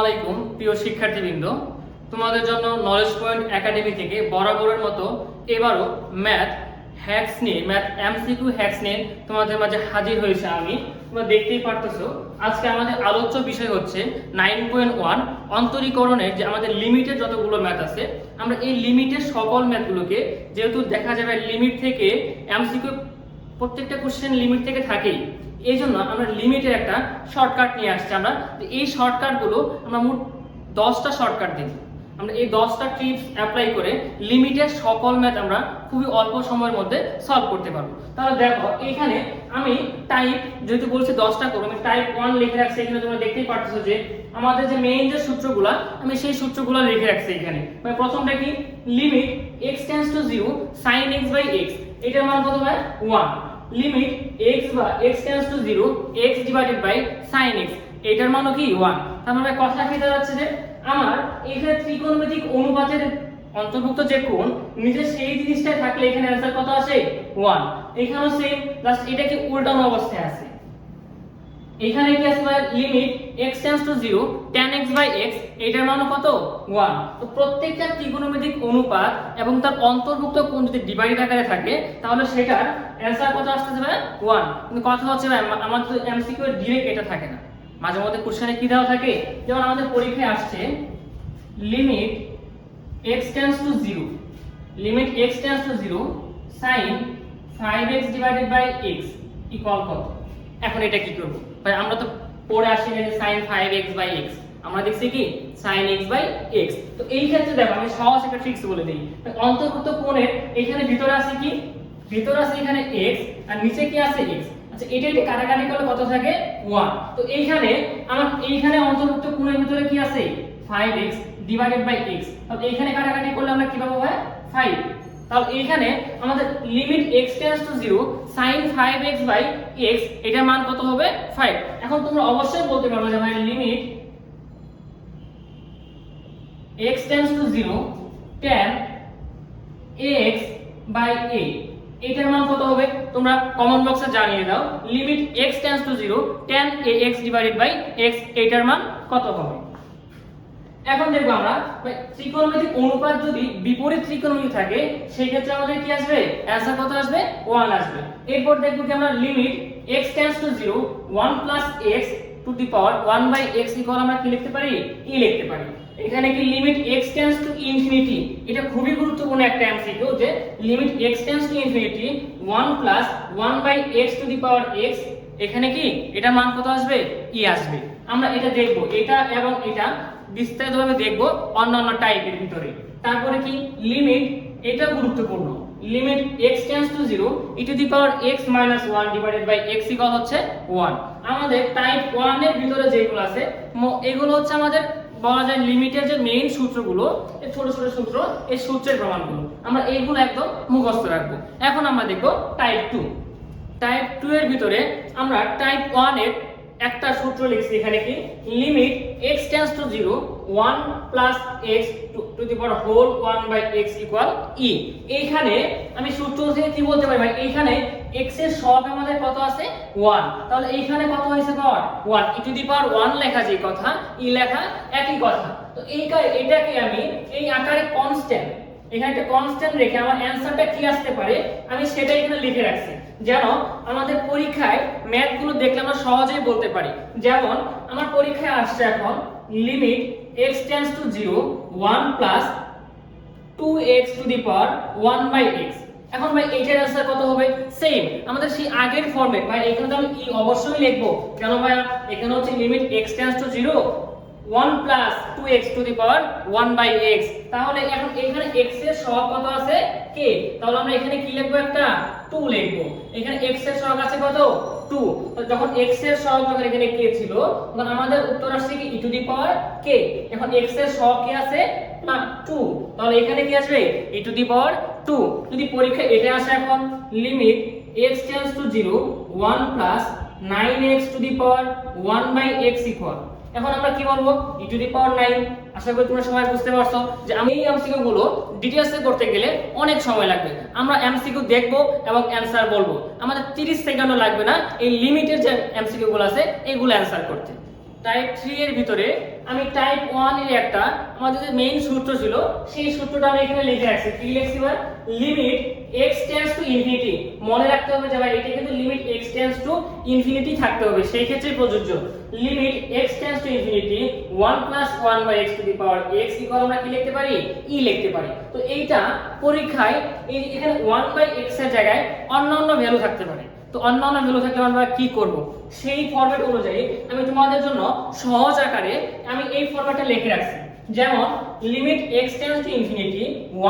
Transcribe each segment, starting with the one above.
আলাইকুম, প্রিয় শিক্ষার্থীবৃন্দ। তোমাদের জন্য নলেজ পয়েন্ট একাডেমি থেকে বরাবরের মতো এবারও ম্যাথ হ্যাক্স নিয়ে ম্যাথ এমসিকিউ হ্যাক্স নিয়ে তোমাদের মাঝে হাজির হয়েছে আমি। তোমরা দেখতেই পারতেছো, আজকে আমাদের আলোচ্য বিষয় হচ্ছে নাইন পয়েন্ট ওয়ান অন্তরীকরণের যে আমাদের লিমিটের যতগুলো ম্যাথ আছে, আমরা এই লিমিটের সকল ম্যাথগুলোকে যেহেতু দেখা যাবে লিমিট থেকে এমসিকিউ প্রত্যেকটা কোশ্চেন লিমিট থেকে থাকেই এই জন্য আমরা লিমিটের একটা শর্টকাট নিয়ে আসছি আমরা। এই শর্টকাটগুলো আমরা মোট দশটা শর্টকাট দিই আমরা এই দশটা টিপস অ্যাপ্লাই করে লিমিটের সকল ম্যাথ আমরা খুবই অল্প সময়ের মধ্যে সলভ করতে পারব। তাহলে দেখো, এখানে আমি টাইপ যেহেতু বলছি দশটা করব, আমি টাইপ ওয়ান লিখে রাখছি। এখানে তোমরা দেখতেই পারতেছো যে আমাদের যে মেইন যে সূত্রগুলা, আমি সেই সূত্রগুলো লিখে রাখছি এখানে। মানে প্রথমটা কি? Limit X tends to zero sine X by X এটার মান কত হয় ওয়ান লিমিট x বা x tends to 0 x divided by sin x, এটার মানও কি 1 তার মানে কথা কি দাঁড়াচ্ছে যে আমার এখানে ত্রিকোণমিতিক অনুপাতের অন্তর্ভুক্ত যে কোণ নিচে সেই জিনিসটাই থাকলে এখানে অ্যান্সার কত আসে? 1 এখানেও সেম জাস্ট এটা কি উল্টানো অবস্থায় আছে? এখানে কি আছে limit x tends to 0 tan x by x, এটার মান কত? 1 তো প্রত্যেকটা ত্রিকোণমিতিক অনুপাত এবং তার অন্তর্ভুক্ত কোণ যদি ডিভাইড আকারে থাকে, তাহলে সেটার অ্যানসার কত আসতে যাবে 1 কিন্তু কথা হচ্ছে ভাই, আমা- আমাদের তো এমসিকিউ এর ডিরেক্ট এটা থাকে না। মাঝে মধ্যে কোশ্চেনে কি দেওয়া থাকে? যেমন আমাদের পরীক্ষায় আসছে limit x tends to 0 limit x tends to 0 sin 5x divided by x equal কত? এখন এটা কি করব? ভাই, আমরা তো পড়ে আসি যে sin 5x বাই x আমরা দেখছি কি? sin x বাই x তো এই ক্ষেত্রে দেখো, আমি সহজ একটা ট্রিক্স বলে দিই। অন্তর্ভুক্ত কোণের এখানে ভিতরে আছে কি? ভিতরে আছে এখানে x, আর নিচে কি আছে x? আচ্ছা এটা এটা কাটাকাটি করলে কত থাকে? 1 তো এইখানে আমার, এইখানে অন্তর্ভুক্ত কোণের ভিতরে কি আছে? 5x ডিভাইডেড বাই x তাহলে এইখানে কাটাকাটি করলে আমরা কি পাবো ভাই? 5 তাহলে এইখানে আমাদের limit x tends to 0 sin 5x by x, এটার মান কত হবে 5 এখন তোমরা অবশ্যই বলতে পারবে যে ভাই limit x tends to 0 tan ax by a এটার মান কত হবে? তোমরা কমন বক্সে জানিয়ে দাও। Limit x tends to 0 tan ax divided by x, এটার মান কত হবে? এখন দেখব আমরা ত্রিকোণমিতিক অনুপাত যদি বিপরীত ত্রিকোণমিতি থাকে, সেই ক্ষেত্রে আমাদের কি আসবে? অ্যান্সার কত আসবে? 1 আসবে। এরপর দেখব কি আমরা limit x tends to 0 1 plus x to the power 1 by x equal আমরা কি লিখতে পারি? E লিখতে পারি। এখানে কি limit x tends to infinity এটা খুবই গুরুত্বপূর্ণ একটা এমসিকিউ যে limit x tends to infinity 1 plus 1 by x to the power x, এখানে কি? এটা মান কত আসবে? ই আসবে। আমরা এটা দেখব। এটা এবং এটা বিস্তারিতভাবে দেখব অন্যান্য টাইপের ভিতরে। তারপরে কি? লিমিট এটা গুরুত্বপূর্ণ। Limit x tends to 0 e to the power x 1 divided by x equal হচ্ছে 1 আমাদের টাইপ 1 এর ভিতরে যেগুলো আছে এগুলো হচ্ছে আমাদের বলা যায় লিমিটের যে মেইন সূত্রগুলো এই ছোট ছোট সূত্র এই সূত্রের প্রমাণগুলো। আমরা এইগুলো একদম মুখস্থ রাখব। এখন আমরা দেখব টাইপ 2 টাইপ 2 এর ভিতরে আমরা টাইপ 1 এর একটা সূত্র লিখছি এখানে কি? Limit x tends to 0 1 plus x to the power whole 1 by x equal e. এইখানে আমি সূত্র থেকে কি বলতে পারি ভাই? এইখানে x এর সহগ আমাদের কত আছে? 1 তাহলে এইখানে কত হয়েছে পাওয়ার 1 e টু দি পাওয়ার 1 লেখা যে কথা e লেখা একই কথা। তো এই এটাকে আমি এই আকারে কনস্ট্যান্ট এখানে একটা কনস্ট্যান্ট রেখে আমার অ্যানসারটা কি আসতে পারে, আমি সেটা এখানে লিখে রাখছি। যেন আমাদের পরীক্ষায় ম্যাথগুলো দেখলে আমরা সহজেই বলতে পারি। যেমন, আমার পরীক্ষায় আসছে এখন limit x to 0 1 plus 2x to the power 1 by x এখন ভাই এইটার অ্যান্সার কত হবে? সেম আমাদের সেই আগের ফর্মে ভাই, এখানে তো আমি ই অবশ্যই লিখব। কেন ভাই এখানে হচ্ছে limit x tends to 0 1 plus 2x to the power 1 by x তাহলে এখন এখানে x এর সহগ কত আছে? k তাহলে আমরা এখানে কি লিখব একটা? 2 লিখব। এখানে x এর সহগ আছে কত? 2 তো যখন x এর সহগ যখন এখানে k ছিল, তখন আমাদের উত্তর আসছে কি? e to the power k এখন x এর সহগ কি আছে? না 2 তাহলে এখানে কি আসবে? e টু দি পাওয়ার 2 যদি পরীক্ষা এটা আসে এখন limit x tends to 0 1 plus 9x to the power 1 by x equal এখন আমরা কি বলব? E টু দি পাওয়ার 9 আশা করি তোমরা সবাই বুঝতে পারছ যে আমি এই এমসিকিউ গুলো ডিটেইলসে করতে গেলে অনেক সময় লাগবে। আমরা এমসিকিউ দেখব এবং অ্যানসার বলব। আমাদের 30 সেকেন্ডও লাগবে না এই লিমিটের যে এমসিকিউ গুলো আছে, এগুলো অ্যান্সার করতে। টাইপ থ্রি এর ভিতরে আমি টাইপ ওয়ানের একটা আমাদের যে মেইন সূত্র ছিল, সেই সূত্রটা আমি এখানে লিখে রাখছি। কি লিখছি limit x tends to infinity মনে রাখতে হবে যে ভাই, এটা টেন্ডস টু ইনফিনিটি থাকতে হবে। সেই ক্ষেত্রে প্রযোজ্য। Limit x tends to infinity 1 plus 1 by x to the power x equal আমরা কি লিখতে পারি? E লিখতে পারি। তো এইটা পরীক্ষায় এই এখানে 1 বাই x এর জায়গায় অন্য অন্য ভ্যালু থাকতে পারে। তো অন্য অন্য ভ্যালু থাকলে আমরা কি করব? সেই ফরম্যাট অনুযায়ী আমি তোমাদের জন্য সহজ আকারে আমি এই ফরম্যাটটা লিখে রাখছি। যেমন limit x tends to infinity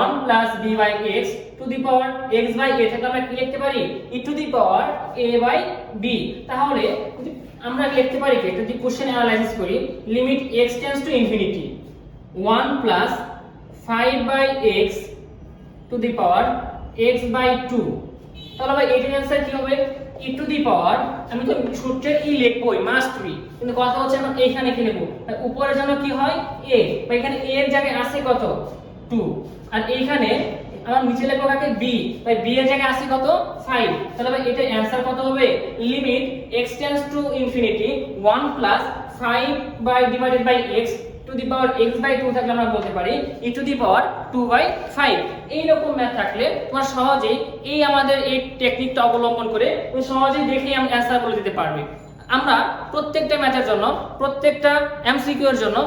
1 plus b by x to the power x by a থেকে আমরা কি লিখতে পারি? e to the power a by b তাহলে আমরা লিখতে পারি কি? যদি কোশ্চেন অ্যানালাইসিস করি limit x tends to infinity 1 plus 5 by x to the power x by 2 তাহলে ভাই এটার অ্যান্সার কি হবে? e টু দি পাওয়ার আমি তো সূত্রের e লিখবই মাস্ট বি কিন্তু কথা হচ্ছে আমরা এইখানে কি লিখব? উপরে যেন কি হয়? a বা এখানে এর জায়গায় আছে কত? 2 আর এইখানে আমার নিচে লিখব কাকে b, তাই b এর জায়গায় আছে কত? 5 তাহলে ভাই এটার অ্যান্সার কত হবে? Limit x tends to infinity 1 plus 5 by divided by x to the power x by 2 থাকলে আমরা বলতে পারি e to the power 2 by 5 এই রকম ম্যাথ থাকলে তোমরা সহজেই এই আমাদের এই টেকনিকটা অবলম্বন করে তুমি সহজেই দেখেই অ্যান্সার বলে দিতে পারবে। আমরা প্রত্যেকটা ম্যাথের জন্য, প্রত্যেকটা এমসিকিউ এর জন্য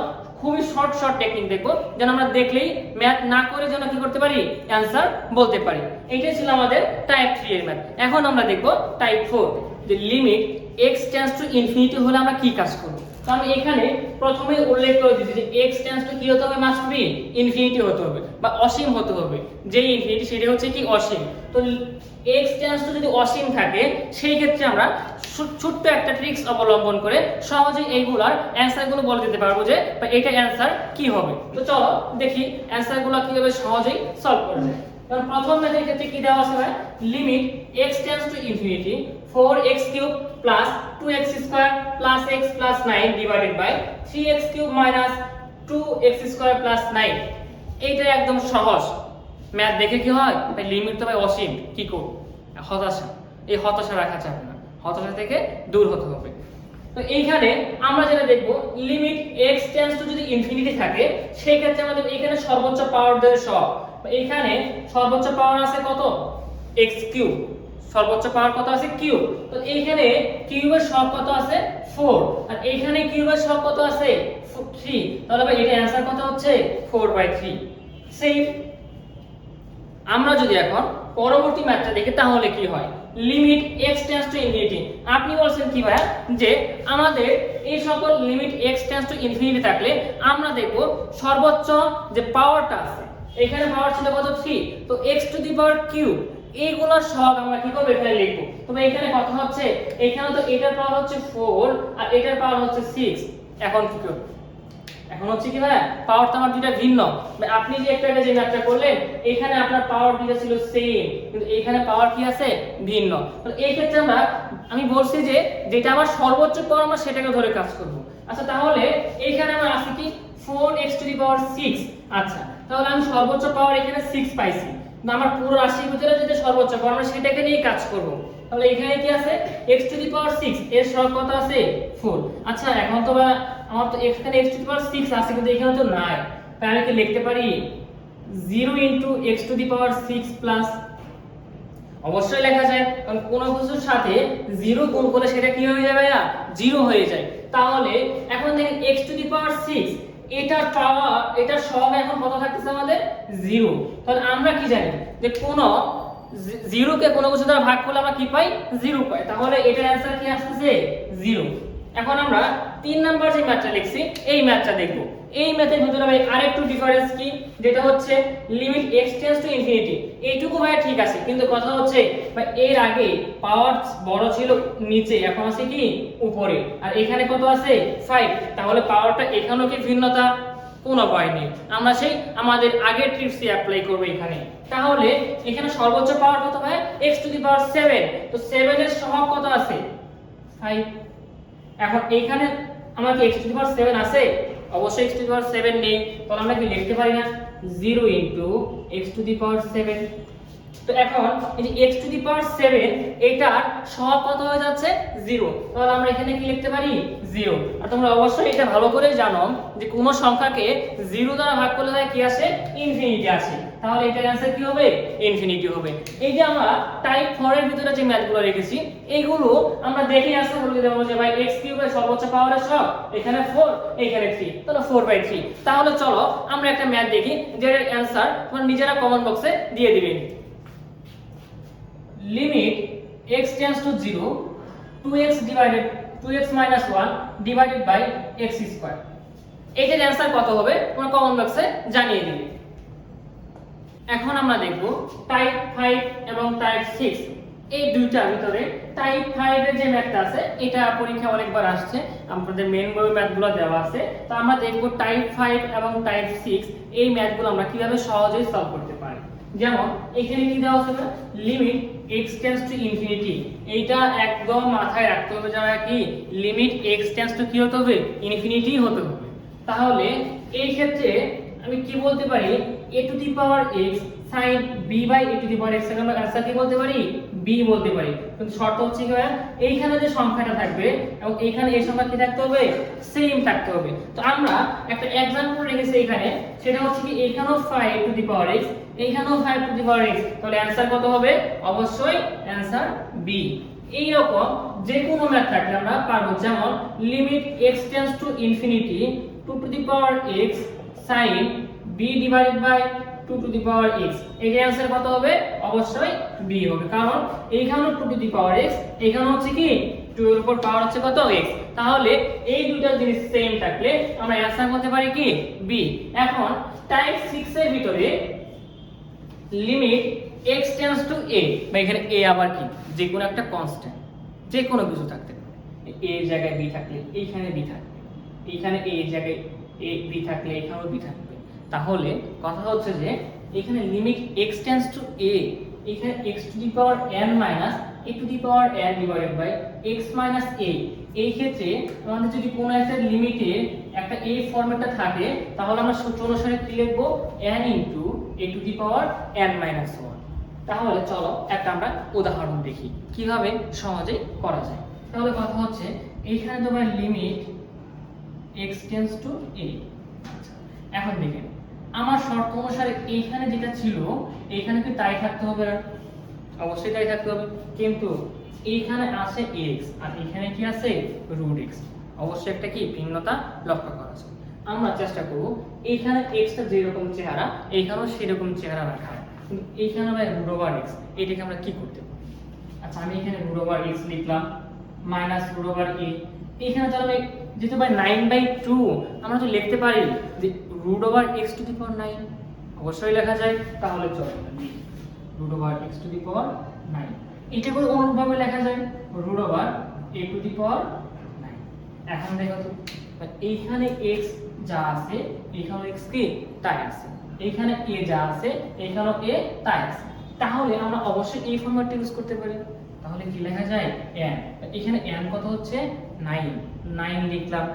খুবই শর্ট শর্ট টেকনিক দেখব। যেন আমরা দেখলেই ম্যাথ না করে যেন কি করতে পারি? অ্যান্সার বলতে পারি। এইটাই ছিল আমাদের টাইপ থ্রি এর ম্যাথ এখন আমরা দেখব টাইপ ফোর যে limit x tends to infinity হলে আমরা কি কাজ করব? তো আমি এখানে প্রথমে উল্লেখ করে দিয়েছি যে x টেন্ডস টু কি হতে হবে? মাস্ট বি ইনফিনিটি হতে হবে বা অসীম হতে হবে। যে ইনফিনিটি সেটা হচ্ছে কি অসীম। তো x টেন্ডস টু যদি অসীম থাকে, সেই ক্ষেত্রে আমরা ছোট্ট একটা ট্রিক্স অবলম্বন করে সহজেই এইগুলার অ্যান্সারগুলো বলে দিতে পারব যে, বা এটা অ্যান্সার কি হবে? তো চলো দেখি অ্যান্সারগুলো কীভাবে সহজেই সলভ করা যায়। কারণ প্রথম ম্যাথের ক্ষেত্রে কি দেওয়া আছে limit x tends to infinity four x cube plus 2x square plus x plus 9 divided by 3x cube minus 2x square plus 9 এইটা একদম সহজ। ম্যাথ দেখে কি হয়? ভাই লিমিট তো ভাই অসীম। কি করব? হতাশা। এই হতাশা রাখা যাবে না। হতাশা থেকে দূর হতে হবে। তো এইখানে আমরা যেটা দেখব লিমিট x টেন্ডস টু যদি ইনফিনিটি থাকে সেই ক্ষেত্রে আমাদের এখানে সর্বোচ্চ পাওয়ার দেয় সব এইখানে সর্বোচ্চ পাওয়ার আছে কত? x কিউব সর্বোচ্চ পাওয়ার কত আছে? কিউব তো এইখানে কিউবের সব কত আছে? 4 আর এইখানে কিউবের সব কত আছে? 3 তাহলে ভাই এটা অ্যানসার কত হচ্ছে? 4 বাই 3 সেম আমরা যদি এখন পরবর্তী ম্যাথটা দেখি, তাহলে কি হয়? Limit x tends to infinity আপনি বলছেন কি ভাইয়া? যে আমাদের এই সকল limit x tends to infinity থাকলে আমরা দেখব সর্বোচ্চ যে পাওয়ারটা আছে, এখানে পাওয়ার ছিল কত? 3 তো x to the power cube এইগুলো সব আমরা কি করব এখানে লিখব? তবে এখানে কথা হচ্ছে, এখানে তো এটার পাওয়ার হচ্ছে 4 আর এটার পাওয়ার হচ্ছে 6 এখন কি করব? এখন হচ্ছে কি ভাই পাওয়ার তো আমার দুইটা ভিন্ন। আপনি যে একটা যে ম্যাথটা করলেন, এখানে আপনার পাওয়ার দুইটা ছিল সেম কিন্তু এখানে পাওয়ার কি আছে? ভিন্ন। এই ক্ষেত্রে আমরা, আমি বলছি যে, যেটা আমার সর্বোচ্চ পাওয়ার আমরা সেটাকে ধরে কাজ করব। আচ্ছা তাহলে এইখানে আমার আছে কি? 4x টু দি পাওয়ার 6 আচ্ছা তাহলে আমি সর্বোচ্চ পাওয়ার এখানে 6 পাইছি। আমার পুরো রাশির ভিতরে যেটা সর্বোচ্চ পাওয়ার আমরা সেটাকে নিয়ে কাজ করব। তাহলে এখানে কি আছে? x টু দি পাওয়ার 6 এর সহগ কত আছে? 4 আচ্ছা এখন তো আমার তো এখানে x টু দি পাওয়ার 6 আছে, কিন্তু এখানে তো নাই। তাই আমি কি লিখতে পারি? 0 into x to the power 6 plus অবশ্যই লেখা যায়, কারণ কোনো কিছুর সাথে 0 গুণ করলে সেটা কি হয়ে যাবে না 0 হয়ে যায়। তাহলে, এখন দেখেন x টু দি পাওয়ার 6 এটার পাওয়ার এটার সব এখন কত থাকতেছে আমাদের? জিরো তাহলে আমরা কি জানি? যে কোন জিরো কে কোনো কিছু দ্বারা ভাগ করলে আমরা কি পাই? জিরো পাই। তাহলে এটার অ্যান্সার কি আসতেছে? জিরো এখন আমরা তিন নাম্বার যে ম্যাথটা লিখছি, এই ম্যাথটা দেখব। এই ম্যাথের ভিতরে ভাই আরেকটু ডিফারেন্স কি? যেটা হচ্ছে limit x tends to infinity এইটুকু ভাই ঠিক আছে, কিন্তু কথা হচ্ছে ভাই এর আগে পাওয়ার বড় ছিল নিচে, এখন আছে কি? উপরে। আর এখানে কত আছে? 5 তাহলে পাওয়ারটা এখানেও কি ভিন্নতা? কোনো ভয় নেই। আমরা সেই আমাদের আগের ট্রিপসই অ্যাপ্লাই করব এখানে। তাহলে এখানে সর্বোচ্চ পাওয়ার কত হয় x টু দি পাওয়ার 7 তো 7 এর সহগ কত আছে? 5 এখন এইখানে আমার কি x টু পাওয়ার 7 আছে? অবশ্যই x টু পাওয়ার 7 নেই। তাহলে আমরা কি লিখতে পারি না? 0 into x to the power 7 তো এখন এই যে x টু দি পাওয়ার 7 এটার সহগ কত হয়ে যাচ্ছে? 0 তাহলে আমরা এখানে কি লিখতে পারি? 0 আর তোমরা অবশ্যই এটা ভালো করে জানো যে কোন সংখ্যাকে 0 দ্বারা ভাগ করলে কি আসে? ইনফিনিটি আসে। তাহলে এটার অ্যানসার কি হবে? ইনফিনিটি হবে। এই যে আমরা টাইপ 4 এর ভিতরে যে ম্যাথগুলো রেখেছি, এইগুলো আমরা দেখে আসতে বলে দেবো যে ভাই x কিউবের সর্বোচ্চ পাওয়ারের সহগ এখানে 4 এখানে 3 তাহলে 4 বাই 3 তাহলে চলো আমরা একটা ম্যাথ দেখি, যেটার অ্যানসার তোমরা নিজেরা কমেন্ট বক্সে দিয়ে দিবেন limit x tends to 0 2x divided 2x minus 1 divided by x square এটার অ্যানসার কত হবে? তোমরা কমেন্ট বক্সে জানিয়ে দিবে। এখন আমরা দেখব টাইপ 5 এবং টাইপ 6 এই দুইটার ভিতরে টাইপ 5 এর যে ম্যাথটা আছে, এটা পরীক্ষা অনেকবার আসছে। আমাদের মেন বই ম্যাথগুলো দেওয়া আছে। তো আমরা দেখব টাইপ 5 এবং টাইপ 6 এই ম্যাথগুলো আমরা কীভাবে সহজেই সলভ করতে পারি। যেমন, এখানে কি দেওয়া আছে limit x tends to infinity এইটা একদম মাথায় রাখতে হবে যারা কি লিমিট x টেন্ডস টু কি হতে হবে? ইনফিনিটি হতে হবে। তাহলে এই ক্ষেত্রে আমি কি বলতে পারি? A to the power x sine b by a to the power x আমরা কার কি বলতে পারি? বি বলতে পারি। কিন্তু শর্ত হচ্ছে কি এইখানে যে সংখ্যাটা থাকবে এবং এইখানে এই সংখ্যা কি থাকতে হবে? সেম থাকতে হবে। তো আমরা একটা एग्जांपल রেখেছি এখানে সেটা হচ্ছে কি এইখানেও five to the power x, এইখানেও five to the power x তাহলে অ্যান্সার কত হবে? অবশ্যই অ্যান্সার বি এইরকম যে কোনো ম্যাথ থাকলে আমরা পারব। যেমন limit x tends to infinity two to the power x sin b divided by 2 to the power x. এর অ্যানসার কত হবে? অবশ্যই b হবে। কারণ এইখানেও 2 টু দি পাওয়ার x এখানে হচ্ছে কি? 2 এর উপর পাওয়ার হচ্ছে কত? x তাহলে এই দুটো জিনিস সেম থাকলে আমরা অ্যানসার করতে পারি কি? b এখন টাইপ 6 এর ভিতরে limit x tends to a বা এখানে a আবার কি? যে কোনো একটা কনস্ট্যান্ট যে কোনো কিছু থাকতে পারে। এর জায়গায় b থাকলে এইখানে b থাকবে। এইখানে এর জায়গায় a b থাকলে এখানেও b থাকবে। তাহলে কথা হচ্ছে যে এখানে limit x tends to a, এখানে x to the power n minus a to the power n divided by x minus a এই ক্ষেত্রে আমাদের যদি কোনো একটা লিমিটে একটা a ফরম্যাটটা থাকে, তাহলে আমরা সূত্র অনুসারে কি লিখব? n into a to the power n minus 1 তাহলে চলো একটা আমরা উদাহরণ দেখি, কীভাবে সহজে করা যায়। তাহলে কথা হচ্ছে এইখানে তোমার limit x tends to a এখন দেখেন আমার শর্ত অনুসারে এইখানে যেটা ছিল, এইখানে কি তাই থাকতে হবে? অবশ্যই তাই থাকতে হবে। কিন্তু এইখানে আছে x, আর এখানে কি আছে? রুট x অবশ্যই একটা কি? ভিন্নতা লক্ষ্য করা আছে। আমরা চেষ্টা করব, এইখানে x টা যেরকম চেহারা, এইখানেও সেরকম চেহারা রাখা। কিন্তু এইখানে ভাই রুট ওভার x, এটাকে আমরা কি করতে পারি? আচ্ছা আমি এখানে রুট ওভার x লিখলাম মাইনাস রুট ওভার a এইখানে তাহলে যেহেতু ভাই 9 বাই 2 আমরা তো লিখতে পারি যে root over x to the power 9 অবশ্যই লেখা যায়, তাহলে চলো root over x to the power 9 এটা করে অনুরূপভাবে লেখা যায় root over a to the power 9 এখন দেখো তো এইখানে x যা আছে এখানে x কে? তাই আছে। এইখানে a যা আছে এখানেও a, তাই আছে। তাহলে আমরা অবশ্যই এই ফরম্যাটটা ইউজ করতে পারি। তাহলে কি লেখা যায়? n এখানে n কত হচ্ছে? 9 9 লিখলাম।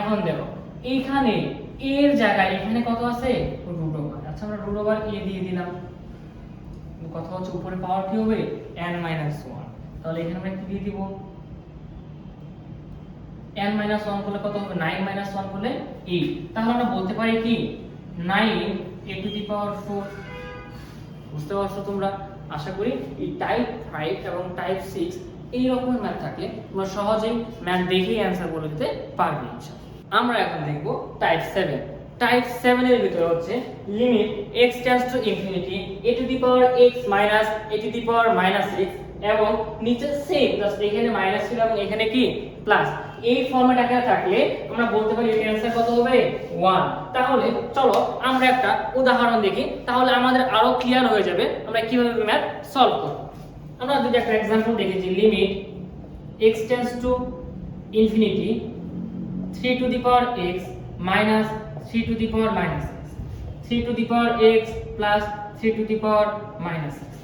এখন দেখো, এইখানে এর জায়গায়, এখানে কত আছে? Root over. আচ্ছা আমরা রুট ওভার a দিয়ে দিলাম। কথা হচ্ছে উপরে পাওয়ার কি হবে? N 1 তাহলে এখানে আমরা কি দিয়ে দিব? N 1 করলে কত হবে? 9 1 করলে 8 তাহলে আমরা বলতে পারি কি? 9 a টু দি পাওয়ার 4 বুঝতে পারছ তোমরা? আশা করি এই টাইপ 5 এবং টাইপ 6 এই রকমের ম্যাথ থাকলে তোমরা সহজেই ম্যাথ দেখেই অ্যানসার বলে দিতে পারবে, ইনশাআল্লাহ। আমরা এখন দেখব টাইপ 7 টাইপ 7 এর ভিতরে হচ্ছে limit x tends to infinity a to the power x minus a to the power minus x এবং নিচে সেম জাস্ট এখানে মাইনাস ছিল এবং এখানে কি প্লাস এই ফর্মেট আকারে থাকলে আমরা বলতে পারি এর অ্যানসার কত হবে 1 তাহলে চলো আমরা একটা উদাহরণ দেখি তাহলে আমাদের আরো ক্লিয়ার হয়ে যাবে আমরা কিভাবে ম্যাথ সলভ করব আমরা যদি একটা एग्जांपल দেখেছি limit x tends to infinity three to the power x minus three to the power minus x three to the power x plus three to the power minus x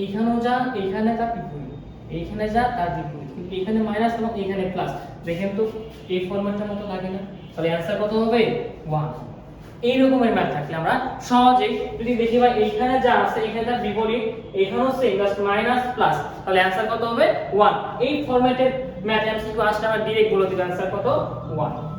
এইখানেও যা, এইখানে তা বিপরীত। এইখানে যা, তার বিপরীত। কিন্তু এখানে মাইনাস এবং এখানে প্লাস দেখেন তো, এই ফরম্যাটটার মতো লাগে না। তাহলে অ্যান্সার কত হবে? ওয়ান এই রকমের ম্যাথ থাকলে আমরা সহজে যদি দেখি বা এইখানে যা আছে এখানে তার বিপরীত এখানেও সেম মাইনাস প্লাস তাহলে অ্যান্সার কত হবে? ওয়ান এই ফরম্যাটের ম্যাথ এমসিকিউ আসলে আমরা ডাইরেক্ট বলে দিব आंसर কত 1